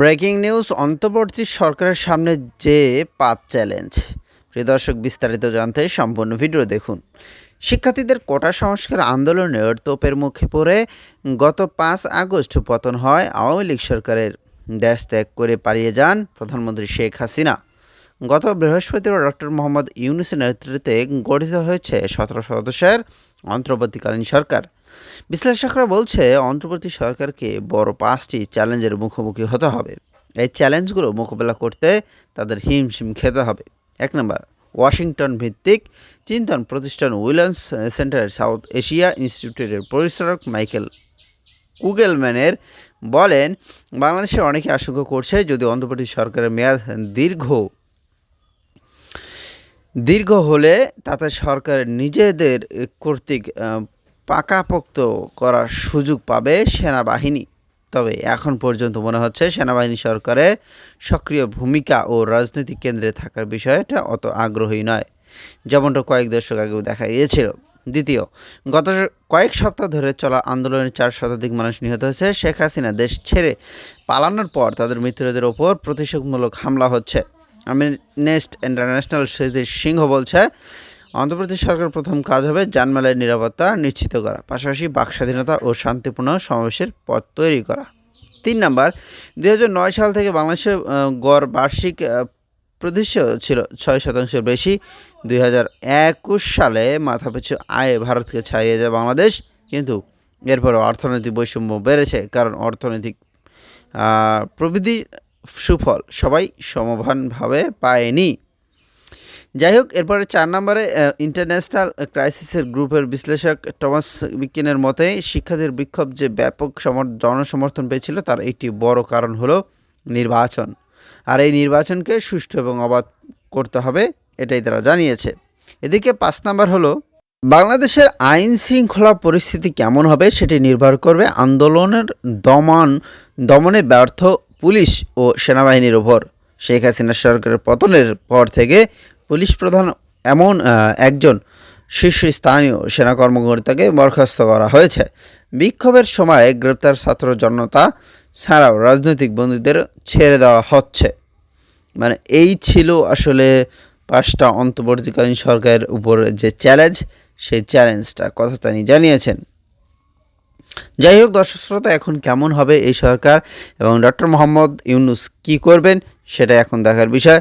Breaking news, অন্তর্বর্তী সরকারের সামনে যে পাঁচ চ্যালেঞ্জ। প্রিয় দর্শক, বিস্তারিত জানতে সম্পূর্ণ ভিডিও দেখুন। শিক্ষার্থীদের কোটা সংস্কার আন্দোলনের তোপের মুখে পড়ে গত পাঁচ আগস্ট পতন হয়। আওয়ামী লীগ সরকারের দেশ ত্যাগ করে পালিয়ে যান প্রধানমন্ত্রী শেখ হাসিনা। গত বৃহস্পতিবার ডক্টর মোহাম্মদ ইউনুসের নেতৃত্বে গঠিত হয়েছে সতেরো সদস্যের অন্তর্বর্তীকালীন সরকার। বিশ্লেষকরা বলছে, অন্তর্বর্তী সরকারকে বড় পাঁচটি চ্যালেঞ্জের মুখোমুখি হতে হবে। এই চ্যালেঞ্জগুলো মোকাবেলা করতে তাদের হিমশিম খেতে হবে। এক নম্বর, ওয়াশিংটন ভিত্তিক চিন্তন প্রতিষ্ঠান উইলিয়ামস সেন্টারের সাউথ এশিয়া ইনস্টিটিউটের পরিচালক মাইকেল কুগেলম্যানের বলেন, বাংলাদেশের অনেকে আশঙ্কা করছে, যদি অন্তর্বর্তী সরকারের মেয়াদ দীর্ঘ দীর্ঘ হলে তাতে সরকার নিজেদের কর্তৃক পাকাপোক্ত করার সুযোগ পাবে সেনাবাহিনী। তবে এখন পর্যন্ত মনে হচ্ছে সেনাবাহিনী সরকারের সক্রিয় ভূমিকা ও রাজনৈতিক কেন্দ্রে থাকার বিষয়টা অত আগ্রহী নয়। যেমনটা কয়েক দশক আগেও দেখা গিয়েছিল। দ্বিতীয়, গত কয়েক সপ্তাহ ধরে চলা আন্দোলনের চার শতাধিক মানুষ নিহত হয়েছে। শেখ হাসিনা দেশ ছেড়ে পালানোর পর তাদের মৃত্যুদের ওপর প্রতিশোধমূলক হামলা হচ্ছে। নেস্ট ইন্টারন্যাশনাল স্মৃতি সিংহ বলছে, অন্ধ্রপ্রদেশ সরকার প্রথম কাজ হবে জানমালের নিরাপত্তা নিশ্চিত করা, পাশাপাশি বাক স্বাধীনতা ও শান্তিপূর্ণ সমাবেশের পথ তৈরি করা। তিন নাম্বার, দুই সাল থেকে বাংলাদেশের গড় বার্ষিক প্রদৃশ্য ছিল ছয় শতাংশের বেশি। দুই হাজার একুশ সালে মাথাপিছু আয়ে ভারতকে ছাড়িয়ে যায় বাংলাদেশ, কিন্তু এরপর অর্থনৈতিক বৈষম্য বেড়েছে, কারণ অর্থনৈতিক প্রবৃদ্ধি সুফল। সবাই সমভানভাবে পায়নি। যাই হোক এরপরে চার নম্বরে ইন্টারন্যাশনাল ক্রাইসিসের গ্রুপের বিশ্লেষক টমাস বিকিনের মতে শিক্ষার্থীর বিক্ষোভ যে ব্যাপক সমর- জনসমর্থন পেয়েছিল, তার একটি বড় কারণ হলো নির্বাচন। আর এই নির্বাচনকে সুষ্ঠু এবং অবাধ করতে হবে, এটাই তারা জানিয়েছে। এদিকে পাঁচ নাম্বার হলো, বাংলাদেশের আইন শৃঙ্খলা পরিস্থিতি কেমন হবে সেটি নির্ভর করবে আন্দোলনের দমন দমনে ব্যর্থ পুলিশ ও সেনাবাহিনীর ওপর শেখ হাসিনা সরকারের পতনের পর থেকে পুলিশ প্রধান এমন একজন শীর্ষস্থানীয় সেনা কর্মকর্তাকে বরখাস্ত করা হয়েছে। বিক্ষোভের সময় গ্রেপ্তার ছাত্র জনতা ছাড়াও রাজনৈতিক বন্দীদের ছেড়ে দেওয়া হচ্ছে। মানে এই ছিল আসলে পাঁচটা অন্তর্বর্তীকালীন সরকারের উপর যে চ্যালেঞ্জ সেই চ্যালেঞ্জটা কথা তিনি জানিয়েছেন। যাই হোক, দর্শক শ্রোতা, এখন কেমন হবে এই সরকার এবং ডক্টর মোহাম্মদ ইউনুস কি করবেন, সেটা এখন দেখার বিষয়।